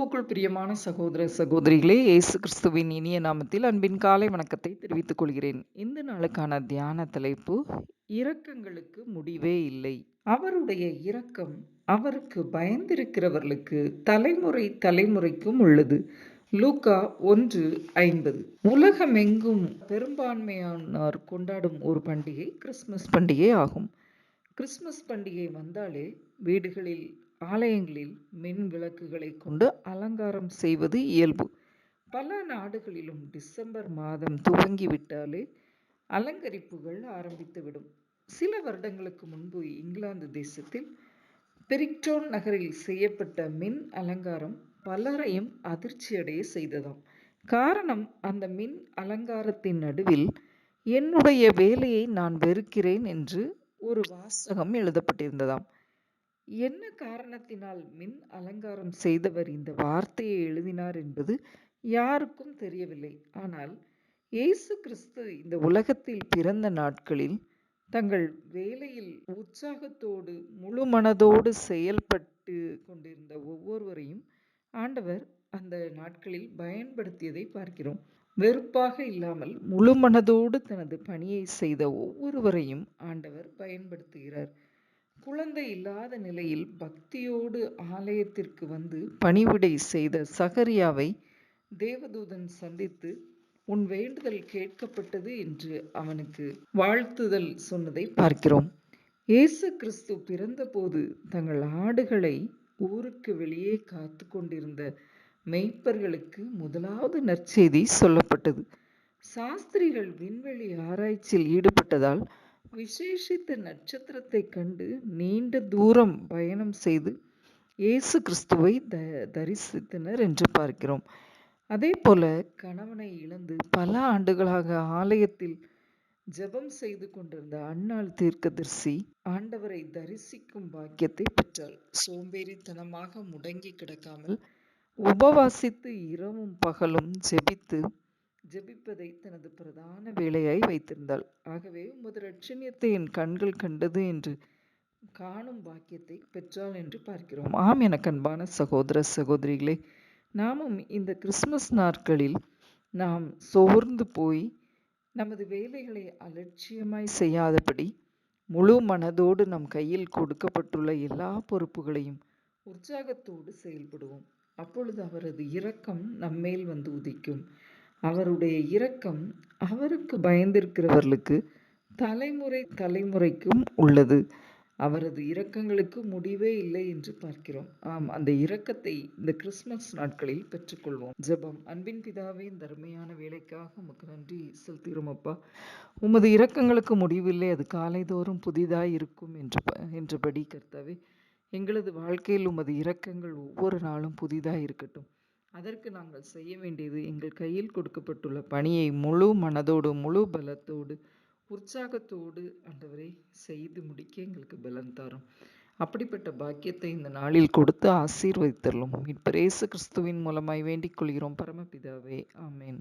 கிறிஸ்துவுக்குள் பிரியமான சகோதர சகோதரிகளே இயேசு கிறிஸ்துவின் இனிய நாமத்தில் அன்பின் காலை வணக்கத்தை தெரிவித்துக் கொள்கிறேன். இந்த நாளுக்கான தியான தலைப்பு இரக்கங்களுக்கு முடிவே இல்லை. அவருடைய இரக்கம் அவருக்கு பயந்திருக்கிறவர்களுக்கு தலைமுறை தலைமுறைக்கும் உள்ளது. லூக்கா ஒன்று ஐம்பது. உலகமெங்கும் பெரும்பான்மையானோர் கொண்டாடும் ஒரு பண்டிகை கிறிஸ்துமஸ் பண்டிகை ஆகும். கிறிஸ்மஸ் பண்டிகை வந்தாலே வீடுகளில் ஆலயங்களில் மின் விளக்குகளை கொண்டு அலங்காரம் செய்வது இயல்பு. பல நாடுகளிலும் டிசம்பர் மாதம் துவங்கிவிட்டாலே அலங்கரிப்புகள் ஆரம்பித்துவிடும். சில வருடங்களுக்கு முன்பு இங்கிலாந்து தேசத்தில் பெரிக்டோன் நகரில் செய்யப்பட்ட மின் அலங்காரம் பலரையும் அதிர்ச்சியடைய செய்ததாம். காரணம் அந்த மின் அலங்காரத்தின் நடுவில் என்னுடைய வேலையை நான் வெறுக்கிறேன் என்று ஒரு வாசகம் எழுதப்பட்டிருந்ததாம். என்ன காரணத்தினால் மின் அலங்காரம் செய்தவர் இந்த வார்த்தையை எழுதினார் என்பது யாருக்கும் தெரியவில்லை. ஆனால் இயேசு கிறிஸ்து இந்த உலகத்தில் பிறந்த நாட்களில் தங்கள் வேலையில் உற்சாகத்தோடு முழு மனதோடு செயல்பட்டு கொண்டிருந்த ஒவ்வொருவரையும் ஆண்டவர் அந்த நாட்களில் பயன்படுத்தியதை பார்க்கிறோம். வெறுப்பாக இல்லாமல் முழு மனதோடு தனது பணியை செய்த ஒவ்வொருவரையும் ஆண்டவர் பயன்படுத்துகிறார். குழந்தை இல்லாத நிலையில் பக்தியோடு ஆலயத்திற்கு வந்து பணிவிடை செய்த சகரியாவை தேவதூதன் சந்தித்து உன் வேண்டுதல் கேட்கப்பட்டது என்று அவனுக்கு வாழ்த்துதல் சொன்னதை பார்க்கிறோம். இயேசு கிறிஸ்து பிறந்தபோது தங்கள் ஆடுகளை ஊருக்கு வெளியே காத்து கொண்டிருந்த மெய்ப்பர்களுக்கு முதலாவது நற்செய்தி சொல்லப்பட்டது. சாஸ்திரிகள் விண்வெளி ஆராய்ச்சியில் ஈடுபட்டதால் விசேஷித்த நட்சத்திரத்தை கண்டு நீண்ட தூரம் பயணம் செய்து இயேசு கிறிஸ்துவை த தரிசித்தனர் என்று பார்க்கிறோம். அதே போல கணவனை இழந்து பல ஆண்டுகளாக ஆலயத்தில் ஜெபம் செய்து கொண்டிருந்த அன்னாள் தீர்க்கதரிசி ஆண்டவரை தரிசிக்கும் பாக்கியத்தை பெற்றாள். சோம்பேறித்தனமாக முடங்கி கிடக்காமல் உபவாசித்து இரவும் பகலும் ஜெபித்து ஜெபிப்பதை தனது பிரதான வேலையாய் வைத்திருந்தாள். ஆகவே உமது லட்சணியத்தை என் கண்கள் கண்டது என்று காணும் பாக்கியத்தை பெற்றாள் என்று பார்க்கிறோம். ஆம் என அன்பான சகோதர சகோதரிகளே நாமும் இந்த கிறிஸ்மஸ் நாட்களில் நாம் சோர்ந்து போய் நமது வேலைகளை அலட்சியமாய் செய்யாதபடி முழு மனதோடு நம் கையில் கொடுக்கப்பட்டுள்ள எல்லா பொறுப்புகளையும் உற்சாகத்தோடு செயல்படுவோம். அப்பொழுது அவரது இரக்கம் நம்மேல் வந்து உதிக்கும். அவருடைய இரக்கம் அவருக்கு பயந்திருக்கிறவர்களுக்கு தலைமுறை தலைமுறைக்கும் உள்ளது. அவரது இரக்கங்களுக்கு முடிவே இல்லை என்று பார்க்கிறோம். ஆம் அந்த இரக்கத்தை இந்த கிறிஸ்மஸ் நாட்களில் பெற்றுக்கொள்வோம். ஜபம். அன்பின் பிதாவே தருமையான வேலைக்காக உமக்கு நன்றி செலுத்துகிறோம் அப்பா. உமது இரக்கங்களுக்கு முடிவில்லை. அது காலைதோறும் புதிதாய் இருக்கும் என்று என்றபடி கர்த்தாவே எங்களது வாழ்க்கையில் உமது இரக்கங்கள் ஒவ்வொரு நாளும் புதிதாக இருக்கட்டும். அதற்கு நாங்கள் செய்ய வேண்டியது எங்கள் கையில் கொடுக்கப்பட்டுள்ள பணியை முழு மனதோடு முழு பலத்தோடு உற்சாகத்தோடு ஆண்டவரை செய்து முடிக்க எங்களுக்கு பலம் தரும். அப்படிப்பட்ட பாக்கியத்தை இந்த நாளில் கொடுத்து ஆசீர்வதித்தள்ளும் இப்பிரேசு கிறிஸ்துவின் மூலமாய் வேண்டிக் கொள்கிறோம். பரமபிதாவே ஆமேன்.